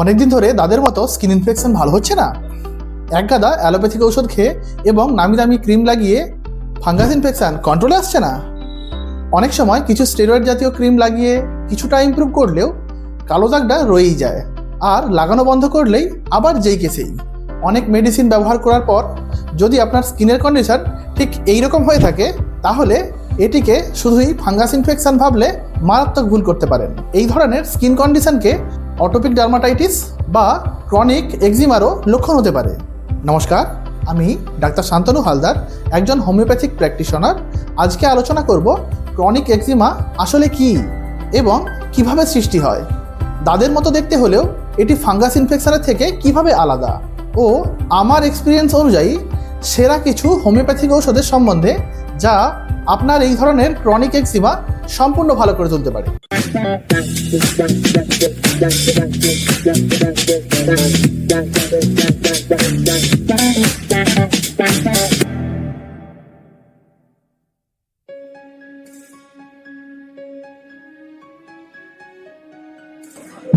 অনেকদিন ধরে দাদের মতো স্কিন ইনফেকশন ভালো হচ্ছে না। এক গাদা অ্যালোপ্যাথিক ঔষধ খেয়ে এবং নামি দামি ক্রিম লাগিয়ে ফাঙ্গাস ইনফেকশন কন্ট্রোলে আসছে না। অনেক সময় কিছু স্টেরয়েড জাতীয় ক্রিম লাগিয়ে কিছুটা ইমপ্রুভ করলেও কালো দাগটা রয়েই যায়। আর লাগানো বন্ধ করলেই আবার যেই কেসেই। অনেক মেডিসিন ব্যবহার করার পর যদি আপনার স্কিনের কন্ডিশন ঠিক এই রকম হয়ে থাকে, তাহলে এটিকে শুধুই ফাঙ্গাস ইনফেকশন ভাবলে মারাত্মক ভুল করতে পারেন। এই ধরনের স্কিন কন্ডিশনকে অটোপিক ডার্মাটাইটিস বা ক্রনিক এক্সিমারও লক্ষণ হতে পারে। নমস্কার, আমি ডাক্তার শান্তনু হালদার, একজন হোমিওপ্যাথিক প্র্যাকটিশনার। আজকে আলোচনা করব ক্রনিক এক্সিমা আসলে কি এবং কীভাবে সৃষ্টি হয়। দাদের মতো দেখতে হলেও এটি ফাঙ্গাস ইনফেকশনের থেকে কীভাবে আলাদা ও আমার এক্সপিরিয়েন্স অনুযায়ী সেরা কিছু হোমিওপ্যাথিক ঔষধের সম্বন্ধে যা আপনার এই ধরনের ক্রনিক এক্সিমা সম্পূর্ণ ভালো করে তুলতে পারে।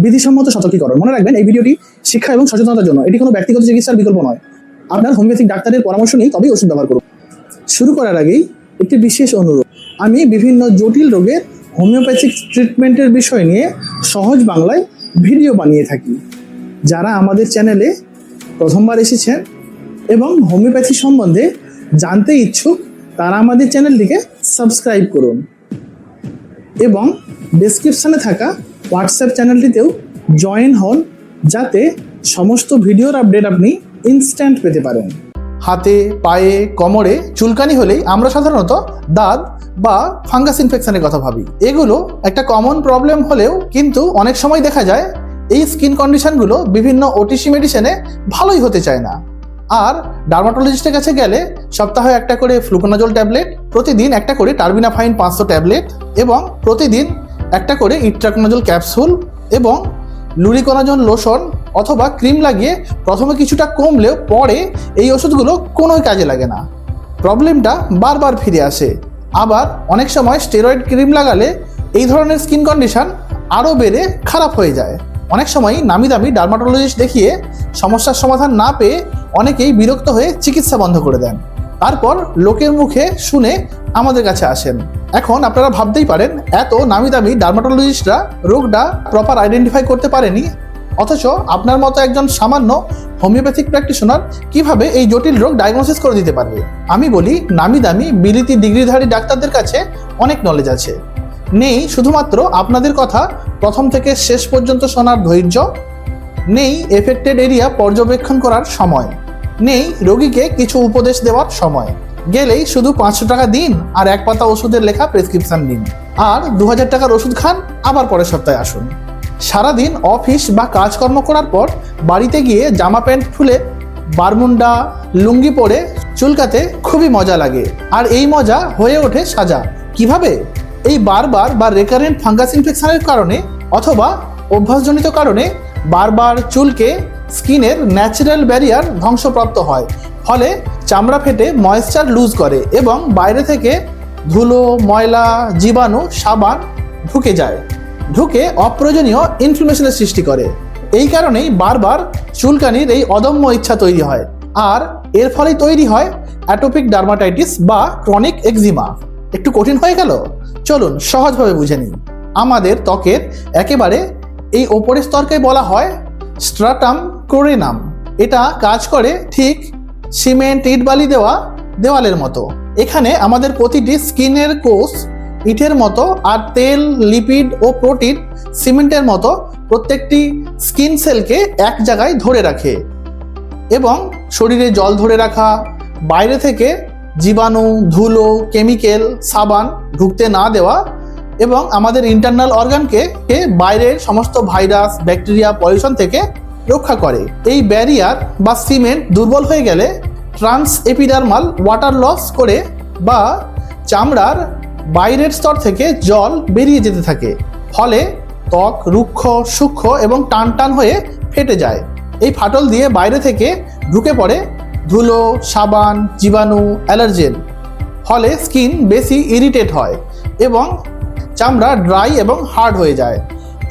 বিধিসম্মত সতর্কীকরণ। মনে রাখবেন, এই ভিডিওটি শিক্ষা এবং সচেতনতার জন্য। এটি কোনো ব্যক্তিগত চিকিৎসার বিকল্প নয়। আপনার হোমিওপ্যাথিক ডাক্তারের পরামর্শ নিয়ে তবেই ওষুধ ব্যবহার করুন। শুরু করার আগেই একটি বিশেষ অনুরোধ। আমি বিভিন্ন জটিল রোগের হোমিওপ্যাথিক ট্রিটমেন্টের বিষয় নিয়ে সহজ বাংলায় ভিডিও বানিয়ে থাকি। যারা আমাদের চ্যানেলে প্রথমবার এসেছেন এবং হোমিওপ্যাথি সম্বন্ধে জানতে ইচ্ছুক, তারা আমাদের চ্যানেলটিকে সাবস্ক্রাইব করুন এবং ডেসক্রিপশনে থাকা হোয়াটসঅ্যাপ চ্যানেলটিতেও জয়েন হন, যাতে সমস্ত ভিডিওর আপডেট আপনি ইনস্ট্যান্ট পেতে পারেন। হাতে, পায়ে, কোমরে চুলকানি হলেই আমরা সাধারণত দাঁত বা ফাঙ্গাস ইনফেকশনের কথা ভাবি। এগুলো একটা কমন প্রবলেম হলেও কিন্তু অনেক সময় দেখা যায় এই স্কিন কন্ডিশনগুলো বিভিন্ন ওটিসি মেডিসিনে ভালোই হতে চায় না। আর ডার্মাটোলজিস্টের কাছে গেলে সপ্তাহে একটা করে ফ্লুকোনাজল ট্যাবলেট, প্রতিদিন একটা করে টার্বিনাফাইন পাঁচশো ট্যাবলেট এবং প্রতিদিন একটা করে ইট্রাকোনাজল ক্যাপসুল এবং লুরিকোনাজল লোশন অথবা ক্রিম লাগিয়ে প্রথমে কিছুটা কমলেও পরে এই ওষুধগুলো কোনোই কাজে লাগে না। প্রবলেমটা বারবার ফিরে আসে। আবার অনেক সময় স্টেরয়েড ক্রিম লাগালে এই ধরনের স্কিন কন্ডিশন আরও বেড়ে খারাপ হয়ে যায়। অনেক সময় নামি দামি ডার্মাটোলজিস্ট দেখিয়ে সমস্যার সমাধান না পেয়ে অনেকেই বিরক্ত হয়ে চিকিৎসা বন্ধ করে দেন। তারপর লোকের মুখে শুনে আমাদের কাছে আসেন। এখন আপনারা ভাবতেই পারেন, এত নামি দামি ডার্মাটোলজিস্টরা রোগটা প্রপার আইডেন্টিফাই করতে পারেনি অথচ আপনার মতো একজন সামান্য হোমিওপ্যাথিক প্র্যাকটিশনার কীভাবে এই জটিল রোগ ডায়াগনোসিস করে দিতে পারবে? আমি বলি নামি দামি বিলিতি ডিগ্রিধারী ডাক্তারদের কাছে অনেক নলেজ আছে। নেই শুধুমাত্র আপনাদের কথা প্রথম থেকে শেষ পর্যন্ত শোনার ধৈর্য। নেই এফেক্টেড এরিয়া পর্যবেক্ষণ করার সময়। নেই রোগীকে কিছু উপদেশ দেওয়ার সময়। গেলেই শুধু পাঁচশো টাকা দিন আর এক পাতা ওষুধের লেখা প্রেসক্রিপশন দিন আর দু হাজার টাকার ওষুধ খান, আবার পরের সপ্তাহে আসুন। সারাদিন অফিস বা কাজকর্ম করার পর বাড়িতে গিয়ে জামা প্যান্ট খুলে বারমুন্ডা লুঙ্গি পরে চুলকাতে খুবই মজা লাগে। আর এই মজা হয়ে ওঠে সাজা। কীভাবে? এই বারবার বা রেকারেন্ট ফাঙ্গাস ইনফেকশনের কারণে অথবা অভ্যাসজনিত কারণে বারবার চুলকে স্কিনের ন্যাচারাল ব্যারিয়ার ধ্বংসপ্রাপ্ত হয়। ফলে চামড়া ফেটে ময়েশ্চার লুজ করে এবং বাইরে থেকে ধুলো, ময়লা, জীবাণু, সাবান ঢুকে যায়। ঢুকে অপ্রয়োজনীয় ইনফ্লামেশনের সৃষ্টি করে। এই কারণেই বারবার চুলকানির এই অদম্য ইচ্ছা তৈরি হয়। আর এর ফলেই তৈরি হয় অ্যাটোপিক ডার্মাটাইটিস বা ক্রনিক এক্সিমা একটু কঠিন হয়ে গেল? চলুন সহজভাবে বুঝে নিই। আমাদের ত্বকের একেবারে এই ওপরের স্তরকে বলা হয় স্ট্রাটাম ক্লোরিনাম এটা কাজ করে ঠিক সিমেন্ট, ইট, বালি দেওয়া দেওয়ালের মতো। এখানে আমাদের প্রতিটি স্কিনের কোষ ইটের মতো আর তেল, লিপিড ও প্রোটিন সিমেন্টের মতো প্রত্যেকটি স্কিন সেলকে এক জায়গায় ধরে রাখে এবং শরীরে জল ধরে রাখা, বাইরে থেকে জীবাণু, ধুলো, কেমিক্যাল, সাবান ঢুকতে না দেওয়া এবং আমাদের ইন্টারনাল অর্গানকে বাইরের সমস্ত ভাইরাস, ব্যাকটেরিয়া, পলিউশন থেকে রক্ষা করে। এই ব্যারিয়ার বা সিমেন্ট দুর্বল হয়ে গেলে ট্রান্স এপিডার্মাল ওয়াটার লস করে বা চামড়ার বাইরের স্তর থেকে জল বেরিয়ে যেতে থাকে। ফলে ত্বক রুক্ষ, সূক্ষ্ম এবং টান টান হয়ে ফেটে যায়। এই ফাটল দিয়ে বাইরে থেকে ঢুকে পড়ে ধুলো, সাবান, জীবাণু, অ্যালার্জেন। ফলে স্কিন বেশি ইরিটেট হয় এবং চামড়া ড্রাই এবং হার্ড হয়ে যায়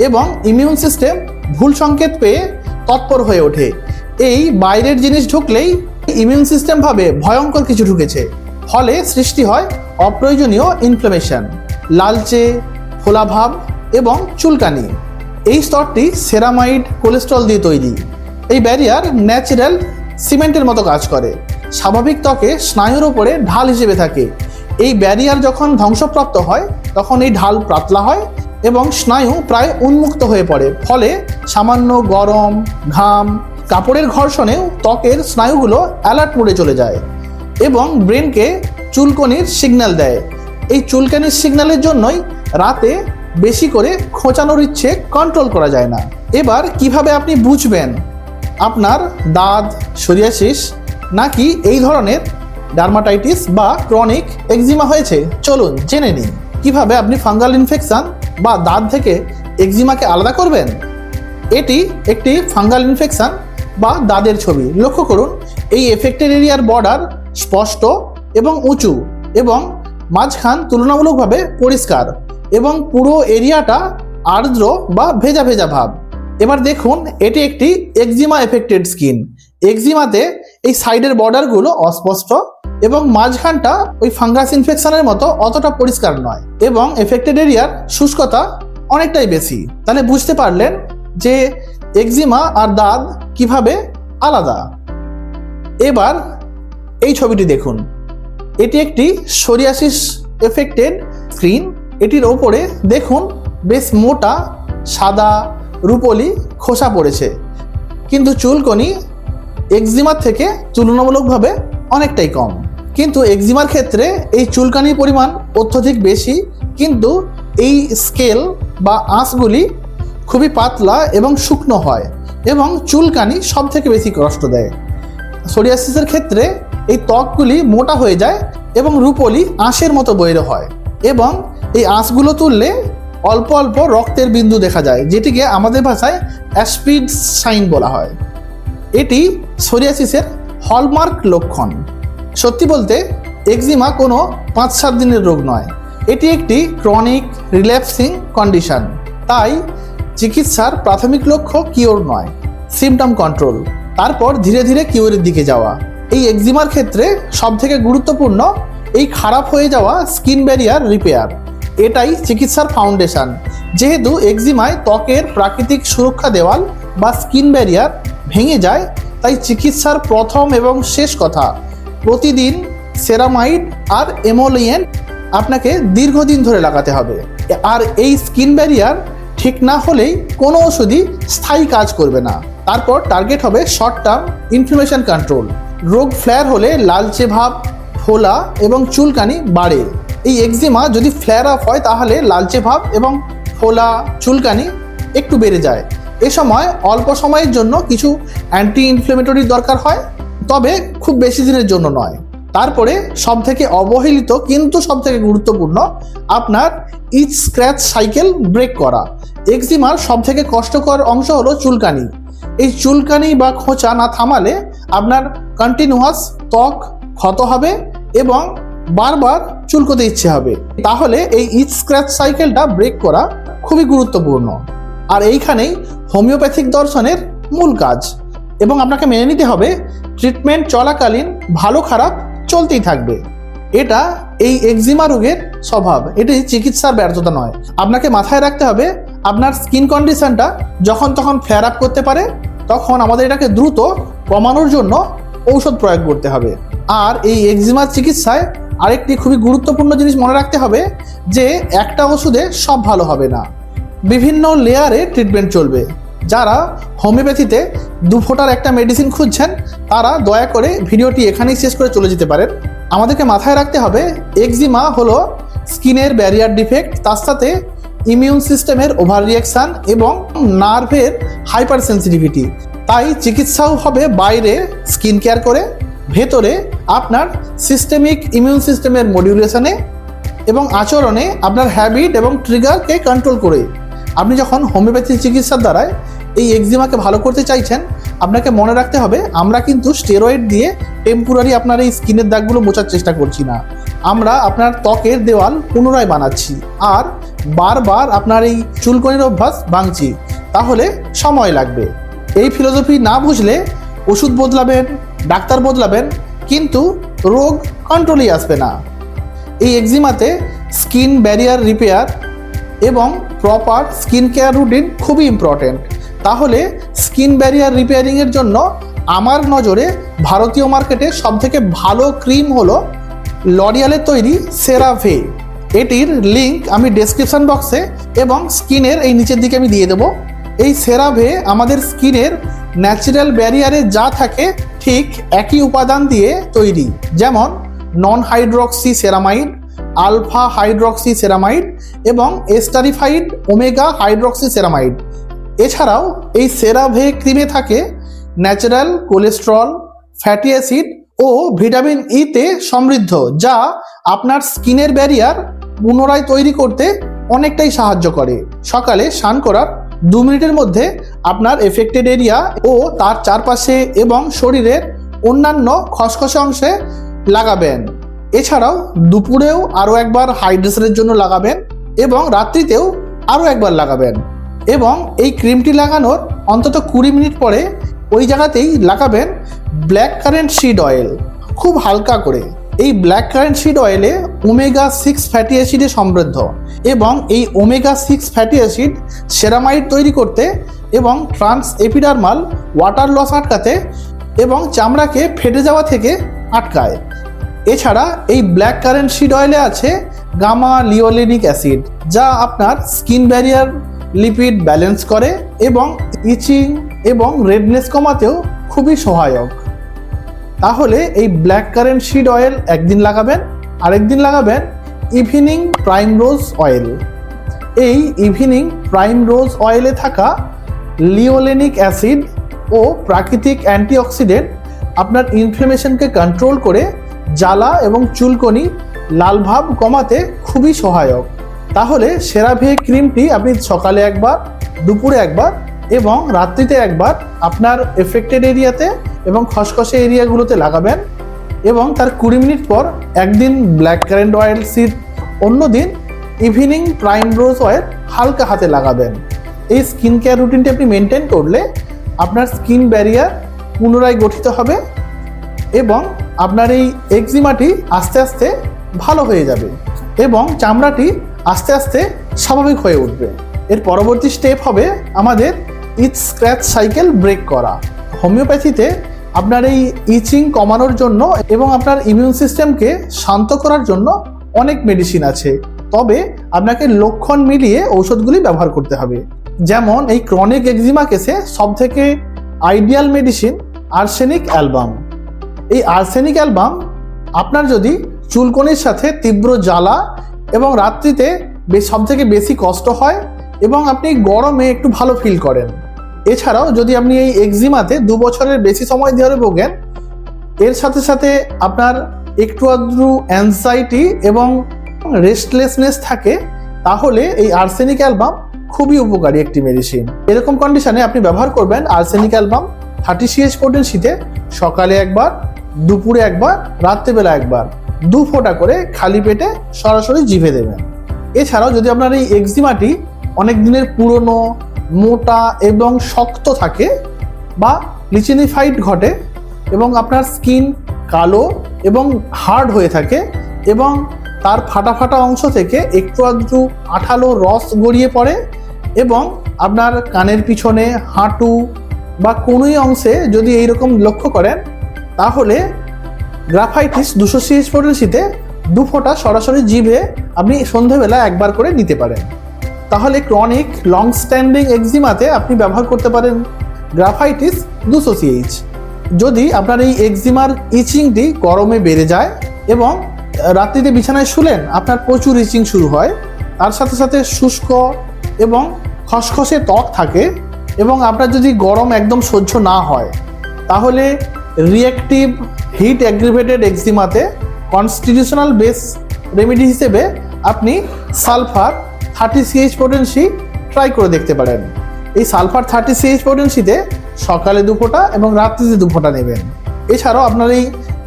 এবং ইমিউন সিস্টেম ভুল সংকেত পেয়ে তৎপর হয়ে ওঠে। এই বাইরের জিনিস ঢুকলেই ইমিউন সিস্টেম ভাবে ভয়ঙ্কর কিছু ঢুকেছে। ফলে সৃষ্টি হয় অপ্রয়োজনীয় ইনফ্লামেশন লালচে ফোলাভাব এবং চুলকানি। এই স্তরটি সেরামাইড কোলেস্ট্রল দিয়ে তৈরি। এই ব্যারিয়ার ন্যাচারাল সিমেন্টের মতো কাজ করে। স্বাভাবিক ত্বকে স্নায়ুর ওপরে ঢাল হিসেবে থাকে। এই ব্যারিয়ার যখন ধ্বংসপ্রাপ্ত হয়, তখন এই ঢাল পাতলা হয় এবং স্নায়ু প্রায় উন্মুক্ত হয়ে পড়ে। ফলে সামান্য গরম, ঘাম, কাপড়ের ঘর্ষণেও ত্বকের স্নায়ুগুলো অ্যালার্ট মোডে চলে যায় এবং ব্রেনকে চুলকনির সিগন্যাল দেয়। এই চুলকানির সিগন্যালের জন্যই রাতে বেশি করে খোঁচানোর ইচ্ছে কন্ট্রোল করা যায় না। এবার কীভাবে আপনি বুঝবেন আপনার দাঁত, সোরিয়াসিস নাকি এই ধরনের ডার্মাটাইটিস বা ক্রনিক এক্সিমা হয়েছে? চলুন জেনে নিন কীভাবে আপনি ফাঙ্গাল ইনফেকশান বা দাঁত থেকে এক্সিমাকে আলাদা করবেন? এটি একটি ফাঙ্গাল ইনফেকশান বা দাঁতের ছবি। লক্ষ্য করুন, এই এফেক্টেড এরিয়ার বর্ডার স্পষ্ট এবং উঁচু এবং মাঝখান তুলনামূলকভাবে পরিষ্কার এবং পুরো এরিয়াটা আর্দ্র বা ভেজা ভেজা ভাব। এবার দেখুন, এটি একটি এক্সিমা এফেক্টেড স্কিন এক্সিমাতে এই সাইডের বর্ডারগুলো অস্পষ্ট এবং মাঝখানটা ওই ফাঙ্গাস ইনফেকশনের মতো অতটা পরিষ্কার নয় এবং এফেক্টেড এরিয়ার শুষ্কতা অনেকটাই বেশি। তাহলে বুঝতে পারলেন যে এক্সিমা আর দাঁত কীভাবে আলাদা। এবার এই ছবিটি দেখুন। এটি একটি সোরিয়াসিস এফেক্টেড স্ক্রিন। এটির ওপরে দেখুন, বেশ মোটা, সাদা, রুপলি খোসা পড়েছে। কিন্তু চুলকনি এক্সিমার থেকে তুলনামূলকভাবে অনেকটাই কম। কিন্তু এক্সিমার ক্ষেত্রে এই চুলকানির পরিমাণ অত্যধিক বেশি, কিন্তু এই স্কেল বা আঁশগুলি খুবই পাতলা এবং শুকনো হয় এবং চুলকানি সব থেকে বেশি কষ্ট দেয়। সোরিয়াসিসের ক্ষেত্রে এই ত্বকগুলি মোটা হয়ে যায় এবং রূপলি আঁশের মতো বৈর হয় এবং এই আঁশগুলো তুললে অল্প অল্প রক্তের বিন্দু দেখা যায়, যেটিকে আমাদের ভাষায় অ্যাসপিড সাইন বলা হয়। এটি সোরিয়াসিসের হলমার্ক লক্ষণ। সত্যি বলতে এক্সিমা কোনো পাঁচ সাত দিনের রোগ নয়। এটি একটি ক্রনিক রিল্যাপসিং কন্ডিশন। তাই চিকিৎসার প্রাথমিক লক্ষ্য কিওর নয়, সিমটম কন্ট্রোল। তারপর ধীরে ধীরে কিওরের দিকে যাওয়া। এই এক্সিমার ক্ষেত্রে সবথেকে গুরুত্বপূর্ণ এই খারাপ হয়ে যাওয়া স্কিন ব্যারিয়ার রিপেয়ার। এটাই চিকিৎসার ফাউন্ডেশন। যেহেতু এক্সিমায় ত্বকের প্রাকৃতিক সুরক্ষা দেওয়াল বা স্কিন ব্যারিয়ার ভেঙে যায়, তাই চিকিৎসার প্রথম এবং শেষ কথা, প্রতিদিন সেরামাইড আর এমোলিয়েন্ট আপনাকে দীর্ঘদিন ধরে লাগাতে হবে। আর এই স্কিন ব্যারিয়ার ঠিক না হলেই কোনো ওষুধই স্থায়ী কাজ করবে না। তারপর টার্গেট হবে শর্ট টার্ম ইনফ্লামেশন কন্ট্রোল রোগ ফ্লেয়ার হলে লালচে ভাব, ফোলা এবং চুলকানি বাড়ে। এই এক্সিমা যদি ফ্লেয়ার আপ হয় তাহলে লালচে ভাব এবং ফোলা, চুলকানি একটু বেড়ে যায়। এ সময় অল্প সময়ের জন্য কিছু অ্যান্টি ইনফ্লেমেটরির দরকার হয়, তবে খুব বেশি দিনের জন্য নয়। তারপরে সব থেকে অবহেলিত কিন্তু সব থেকে গুরুত্বপূর্ণ আপনার ইচ স্ক্র্যাচ সাইকেল ব্রেক করা। এক্সিমার সব থেকে কষ্টকর অংশ হলো চুলকানি। এই চুলকানি বা খোঁচা না থামালে আপনার কন্টিনিউয়াস ত্বক ক্ষত হবে এবং বারবার চুলকোতে ইচ্ছে হবে। তাহলে এই ইচ স্ক্র্যাচ সাইকেলটা ব্রেক করা খুবই গুরুত্বপূর্ণ। আর এইখানেই হোমিওপ্যাথিক দর্শনের মূল কাজ। এবং আপনাকে মেনে নিতে হবে ট্রিটমেন্ট চলাকালীন ভালো খারাপ চলতেই থাকবে। এটা এই এক্সিমা রোগের স্বভাব। এটি চিকিৎসার ব্যর্থতা নয়। আপনাকে মাথায় রাখতে হবে, আপনার স্কিন কন্ডিশনটা যখন তখন ফ্লেয়ার আপ করতে পারে, তখন আমাদের এটাকে দ্রুত কমানোর জন্য ঔষধ প্রয়োগ করতে হবে। আর এই এক্সিমার চিকিৎসায় আরেকটি খুবই গুরুত্বপূর্ণ জিনিস মনে রাখতে হবে যে একটা ওষুধে সব ভালো হবে না। বিভিন্ন লেয়ারে ট্রিটমেন্ট চলবে। যারা হোমিওপ্যাথিতে দু ফোটার একটা মেডিসিন খুঁজছেন, তারা দয়া করে ভিডিওটি এখানেই শেষ করে চলে যেতে পারেন। আমাদেরকে মাথায় রাখতে হবে এক্সিমা হলো স্কিনের ব্যারিয়ার ডিফেক্ট তার সাথে ইমিউন সিস্টেমের ওভার রিয়াকশান এবং নার্ভের হাইপার সেন্সিটিভিটি তাই চিকিৎসাও হবে বাইরে, স্কিন কেয়ার করে, ভেতরে আপনার সিস্টেমিক ইমিউন সিস্টেমের মডিউলেশনে এবং আচরণে আপনার হ্যাবিট এবং ট্রিগারকে কন্ট্রোল করে। আপনি যখন হোমিওপ্যাথি চিকিৎসার দ্বারায় এই এক্সিমাকে ভালো করতে চাইছেন, আপনাকে মনে রাখতে হবে, আমরা কিন্তু স্টেরয়েড দিয়ে টেম্পোরারি আপনার এই স্কিনের দাগগুলো মোছার চেষ্টা করছি না। আমরা আপনার ত্বকের দেওয়াল পুনরায় বানাচ্ছি আর বারবার আপনার এই চুলকনির অভ্যাস ভাঙছি। তাহলে সময় লাগবে। এই ফিলোসফি না বুঝলে ওষুধ বদলাবেন, ডাক্তার বদলাবেন, কিন্তু রোগ কন্ট্রোলই আসবে না। এই এক্সিমাতে স্কিন ব্যারিয়ার রিপেয়ার এবং প্রপার স্কিন কেয়ার রুটিন খুবই ইম্পর্টেন্ট তাহলে স্কিন ব্যারিয়ার রিপেয়ারিংয়ের জন্য আমার নজরে ভারতীয় মার্কেটে সবথেকে ভালো ক্রিম হলো লরিয়ালের তৈরি সেরাভে এটির লিংক আমি ডেসক্রিপশন বক্সে এবং স্কিনের এই নিচের দিকে আমি দিয়ে দেবো। এই সেরাভে আমাদের স্কিনের ন্যাচারাল ব্যারিয়ারে যা থাকে, ঠিক একই উপাদান দিয়ে তৈরি। যেমন non hydroxy ceramide alpha hydroxy ceramide এবং এস্টারিফাইড ওমেগা হাইড্রক্সি সেরামাইড এছাড়াও এই সেরাভে ক্রিমে থাকে ন্যাচারাল কোলেস্ট্রল, ফ্যাটি অ্যাসিড ও ভিটামিন ইতে সমৃদ্ধ, যা আপনার স্কিনের ব্যারিয়ার পুনরায় তৈরি করতে অনেকটাই সাহায্য করে। সকালে স্নান করার দু মিনিটের মধ্যে আপনার এফেক্টেড এরিয়া ও তার চারপাশে এবং শরীরের অন্যান্য খসখসে অংশে লাগাবেন। এছাড়াও দুপুরেও আরও একবার হাইড্রেশনের জন্য লাগাবেন এবং রাত্রিতেও আরও একবার লাগাবেন। এবং এই ক্রিমটি লাগানোর অন্তত কুড়ি মিনিট পরে ওই জায়গাতেই লাগাবেন ব্ল্যাক কারেন্ট সিড অয়েল। খুব হালকা করে। এই ব্ল্যাক কারেন্ট সিড অয়েলে ওমেগা সিক্স ফ্যাটি অ্যাসিডে সমৃদ্ধ এবং এই omega six fatty acid ceramide তৈরি করতে এবং ট্রান্স এপিডার্মাল ওয়াটার লস আটকাতে এবং চামড়াকে ফেটে যাওয়া থেকে আটকায়। এছাড়া এই ব্ল্যাক কারেন্ট সিড অয়েলে আছে গামা লিওলেনিক অ্যাসিড যা আপনার স্কিন ব্যারিয়ার লিপিড ব্যালেন্স করে এবং ইচিং এবং রেডনেস কমাতেও খুবই সহায়ক। তাহলে এই ব্ল্যাক কারেন্ট সিড অয়েল একদিন লাগাবেন, আরেকদিন লাগাবেন ইভিনিং প্রাইম রোজ অয়েল এই ইভিনিং প্রাইম রোজ অয়েলে থাকা লিওলেনিক অ্যাসিড ও প্রাকৃতিক অ্যান্টিঅক্সিডেন্ট আপনার ইনফ্লেমেশনকে কন্ট্রোল করে জ্বালা এবং চুলকনি লালভাব কমাতে খুবই সহায়ক। তাহলে সেরাভে ক্রিমটি আপনি সকালে একবার, দুপুরে একবার এবং রাত্রিতে একবার আপনার এফেক্টেড এরিয়াতে এবং খসখসে এরিয়াগুলোতে লাগাবেন এবং তার কুড়ি মিনিট পর একদিন ব্ল্যাক কারেন্ট অয়েল সিড অন্য দিন ইভিনিং প্রাইম রোজ অয়েল হালকা হাতে লাগাবেন। এই স্কিন কেয়ার রুটিনটি আপনি মেনটেন করলে আপনার স্কিন ব্যারিয়ার পুনরায় গঠিত হবে এবং আপনার এই এক্সিমাটি আস্তে আস্তে ভালো হয়ে যাবে এবং চামড়াটি আস্তে আস্তে স্বাভাবিক হয়ে উঠবে। এর পরবর্তী স্টেপ হবে আমাদের ইচ স্ক্র্যাচ সাইকেল ব্রেক করা। হোমিওপ্যাথিতে আপনার এই ইচিং কমানোর জন্য এবং আপনার ইমিউন সিস্টেমকে শান্ত করার জন্য অনেক মেডিসিন আছে। তবে আপনাকে লক্ষণ মিলিয়ে ঔষধগুলি ব্যবহার করতে হবে। যেমন এই ক্রনিক এক্সিমা কেসে সব থেকে আইডিয়াল মেডিসিন আর্সেনিক অ্যালবাম এই আর্সেনিক অ্যালবাম আপনার যদি চুলকনির সাথে তীব্র জ্বালা এবং রাত্রিতে সব থেকে বেশি কষ্ট হয় এবং আপনি গরমে একটু ভালো ফিল করেন। এছাড়াও যদি আপনি এই এক্সিমাতে দু বছরের বেশি সময় ধরে ভোগেন, এর সাথে সাথে আপনার একটু আধটু অ্যাংজাইটি এবং রেস্টলেসনেস থাকে, তাহলে এই আর্সেনিক অ্যালবাম খুবই উপকারী একটি মেডিসিন এরকম কন্ডিশনে আপনি ব্যবহার করবেন আর্সেনিক অ্যালবাম থার্টি সিএইচ পোটেন্সিতে সকালে একবার, দুপুরে একবার, রাত্রেবেলা একবার, দু ফোঁটা করে খালি পেটে সরাসরি জিভে দেবেন। এছাড়াও যদি আপনার এই এক্সিমাটি অনেক দিনের পুরনো মোটা এবং শক্ত থাকে বা লিচেনিফাইড ঘটে এবং আপনার স্কিন কালো এবং হার্ড হয়ে থাকে এবং তার ফাটা ফাটা অংশ থেকে একটু আধটু আঠালো রস গড়িয়ে পড়ে এবং আপনার কানের পিছনে হাঁটু বা কোনোই অংশে যদি এইরকম লক্ষ্য করেন, তাহলে গ্রাফাইটিস দুশো সিএইচ পোটেন্সিতে দু ফোঁটা সরাসরি জিভে আপনি সন্ধেবেলা একবার করে নিতে পারেন। তাহলে ক্রনিক লং স্ট্যান্ডিং এক্সিমাতে আপনি ব্যবহার করতে পারেন গ্রাফাইটিস দুশো সিএইচ যদি আপনার এই এক্সিমার ইচিংটি গরমে বেড়ে যায় এবং রাত্রিতে বিছানায় শুলেন, আপনার প্রচুর ইচিং শুরু হয়, তার সাথে সাথে শুষ্ক এবং খসখসে ত্বক থাকে এবং আপনার যদি গরম একদম সহ্য না হয়, তাহলে রিয়েক্টিভ হিট অ্যাগ্রিভেটেড এক্সিমাতে কনস্টিটিউশনাল বেস রেমেডি হিসেবে আপনি sulphur thirty CH potency try করে দেখতে পারেন। এই সালফার থার্টি সিএইচ পোটেন্সিতে সকালে দু এবং রাত্রিতে দু নেবেন। এছাড়াও আপনার এই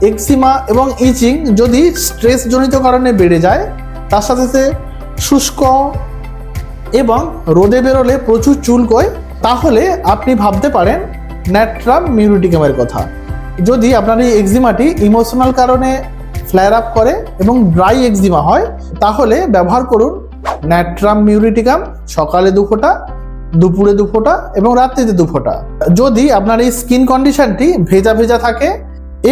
এক্সিমা এবং ইচিং যদি স্ট্রেসজনিত কারণে বেড়ে যায়, তার সাথে সাথে শুষ্ক এবং রোদে বেরোলে প্রচুর চুলকোয় তাহলে আপনি ভাবতে পারেন ন্যাট্রাম মিউরিটিকামের কথা। যদি আপনার এই এক্সিমাটি ইমোশনাল কারণে ফ্লায়ার আপ করে এবং ড্রাই এক্সিমা হয়, তাহলে ব্যবহার করুন ন্যাট্রাম মিউরিটিকাম, সকালে দু ফোঁটা, দুপুরে দু ফোঁটা এবং রাত্রিতে দু ফোঁটা। যদি আপনার এই স্কিন কন্ডিশনটি ভেজা ভেজা থাকে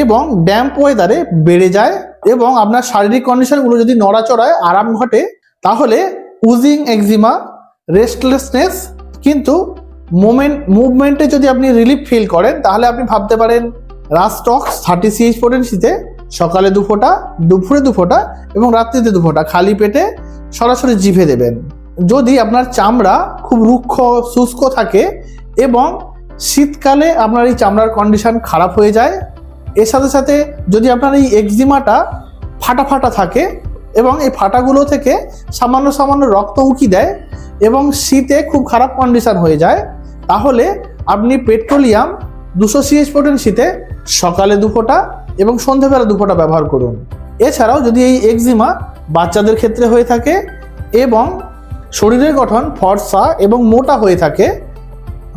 এবং ড্যাম্প ওয়েদারে বেড়ে যায় এবং আপনার শারীরিক কন্ডিশনগুলো যদি নড়াচড়ায়, আরাম ঘটে, তাহলে উজিং এক্সিমা, রেস্টলেসনেস কিন্তু মুভমেন্টে যদি আপনি রিলিফ ফিল করেন, তাহলে আপনি ভাবতে পারেন রাস্টক্স থার্টি সিএইচ পোটেন্সিতে সকালে দু ফোঁটা, দুপুরে দু ফোঁটা এবং রাত্রিতে দু ফোঁটা। খালি পেটে সরাসরি জিভে দেবেন। যদি আপনার চামড়া খুব রুক্ষ, শুষ্ক থাকে এবং শীতকালে আপনার এই চামড়ার কন্ডিশন খারাপ হয়ে যায়, এর সাথে সাথে যদি আপনার এই এক্সিমাটা ফাটা ফাটা থাকে এবং এই ফাটাগুলো থেকে সামান্য সামান্য রক্ত উঁকি দেয় এবং শীতে খুব খারাপ কন্ডিশন হয়ে যায়, তাহলে আপনি পেট্রোলিয়াম দুশো সিএইচ পোটেন্সিতে সকালে দু ফোঁটা এবং সন্ধেবেলা দু ফোঁটা ব্যবহার করুন। এছাড়াও যদি এই এক্সিমা বাচ্চাদের ক্ষেত্রে হয়ে থাকে এবং শরীরের গঠন ফর্সা এবং মোটা হয়ে থাকে।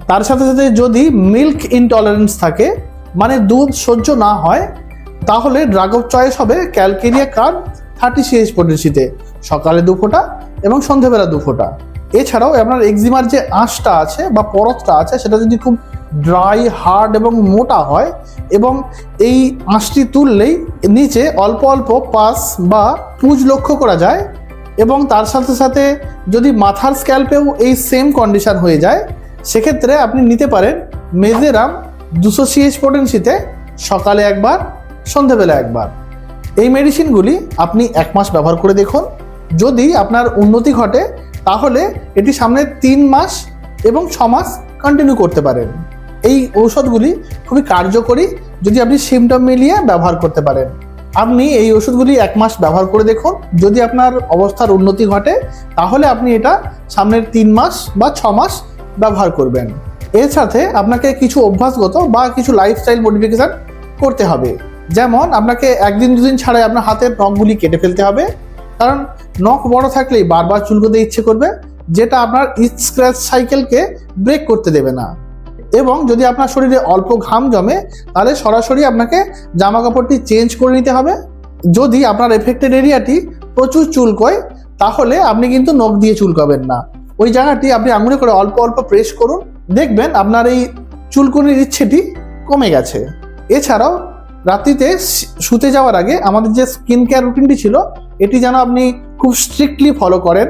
তার সাথে সাথে যদি মিল্ক ইনটলারেন্স থাকে মানে দুধ সহ্য না হয়, তাহলে ড্রাগ অফ চয়েস হবে ক্যালকেরিয়া কার্ড থার্টি সিএইচ পোটেন্সিতে সকালে দু ফোঁটা এবং সন্ধেবেলা দু ফোঁটা। এছাড়াও আপনার এক্সিমার যে আঁশটা আছে বা পরতটা আছে, সেটা যদি খুব ড্রাই হার্ড এবং মোটা হয় এবং এই আঁশটি তুললেই নিচে অল্প অল্প পাস বা পুজ লক্ষ্য করা যায় এবং তার সাথে সাথে যদি মাথার স্ক্যাল্পেও এই সেম কন্ডিশন হয়ে যায়, সেক্ষেত্রে আপনি নিতে পারেন মেজেরাম দুশো সিএইচ পোটেন্সিতে সকালে একবার, সন্ধেবেলা একবার। এই মেডিসিনগুলি আপনি এক মাস ব্যবহার করে দেখুন। যদি আপনার উন্নতি ঘটে, তাহলে এটি সামনে তিন মাস এবং ছ মাস কন্টিনিউ করতে পারেন। এই ঔষধগুলি খুবই কার্যকরী যদি আপনি সিমটম মিলিয়ে ব্যবহার করতে পারেন। আপনি এই ওষুধগুলি এক মাস ব্যবহার করে দেখুন। যদি আপনার অবস্থার উন্নতি ঘটে, তাহলে আপনি এটা সামনের তিন মাস বা ছ মাস ব্যবহার করবেন। এর সাথে আপনাকে কিছু অভ্যাসগত বা কিছু লাইফস্টাইল মডিফিকেশন করতে হবে। যেমন, আপনাকে একদিন দুদিন ছাড়াই আপনার হাতের নখগুলি কেটে ফেলতে হবে। কারণ, নখ বড় থাকলেই বারবার চুলকোতে ইচ্ছে করবে, যেটা আপনার স্ক্র্যাচ সাইকেলকে ব্রেক করতে দেবে না। এবং যদি আপনার শরীরে অল্প ঘাম জমে, তাহলে সরাসরি আপনাকে জামা কাপড়টি চেঞ্জ করে নিতে হবে। যদি আপনার এফেক্টেড এরিয়াটি প্রচুর চুলকোয়, তাহলে আপনি কিন্তু নখ দিয়ে চুলকাবেন না। ওই জায়গাটি আপনি আঙুলে করে অল্প অল্প প্রেস করুন, দেখবেন আপনার এই চুলকুনির ইচ্ছেটি কমে গেছে। এছাড়াও, রাত্রিতে শুতে যাওয়ার আগে আমাদের যে স্কিন কেয়ার রুটিনটি ছিল, এটি যেন আপনি খুব স্ট্রিক্টলি ফলো করেন।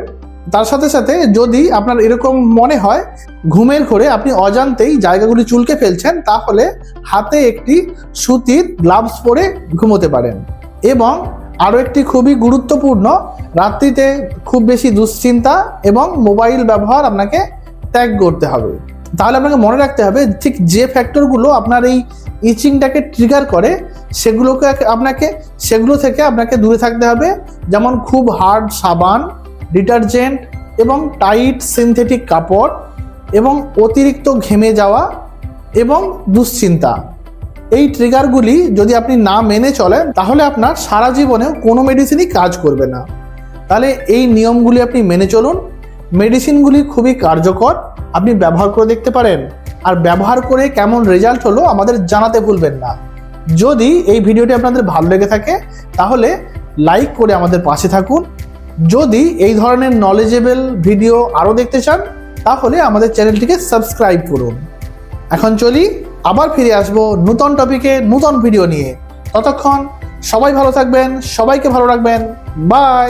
তার সাথে সাথে যদি আপনার এরকম মনে হয়, ঘুমের ঘরে আপনি অজান্তেই জায়গাগুলি চুলকে ফেলছেন, তাহলে হাতে একটি সুতির গ্লাভস পরে ঘুমোতে পারেন। এবং আরও একটি খুবই গুরুত্বপূর্ণ, রাত্রিতে খুব বেশি দুশ্চিন্তা এবং মোবাইল ব্যবহার আপনাকে ত্যাগ করতে হবে। তাহলে আপনাকে মনে রাখতে হবে, ঠিক যে ফ্যাক্টরগুলো আপনার এই ইচিংটাকে ট্রিগার করে, সেগুলোকে আপনাকে, সেগুলো থেকে আপনাকে দূরে থাকতে হবে। যেমন খুব হার্ড সাবান ডিটারজেন্ট এবং টাইট সিনথেটিক কাপড় এবং অতিরিক্ত ঘেমে যাওয়া এবং দুশ্চিন্তা। এই ট্রিগারগুলি যদি আপনি না মেনে চলেন, তাহলে আপনার সারা জীবনেও কোনো মেডিসিনই কাজ করবে না। তাহলে এই নিয়মগুলি আপনি মেনে চলুন। মেডিসিনগুলি খুবই কার্যকর, আপনি ব্যবহার করে দেখতে পারেন। আর ব্যবহার করে কেমন রেজাল্ট হলো আমাদের জানাতে ভুলবেন না। যদি এই ভিডিওটি আপনাদের ভালো লেগে থাকে, তাহলে লাইক করে আমাদের পাশে থাকুন। যদি এই ধরনের নলেজেবল ভিডিও আরও দেখতে চান, তাহলে আমাদের চ্যানেলটিকে সাবস্ক্রাইব করুন। এখন চলি, আবার ফিরে আসব নূতন টপিকে নূতন ভিডিও নিয়ে। ততক্ষণ সবাই ভালো থাকবেন, সবাইকে ভালো রাখবেন। বাই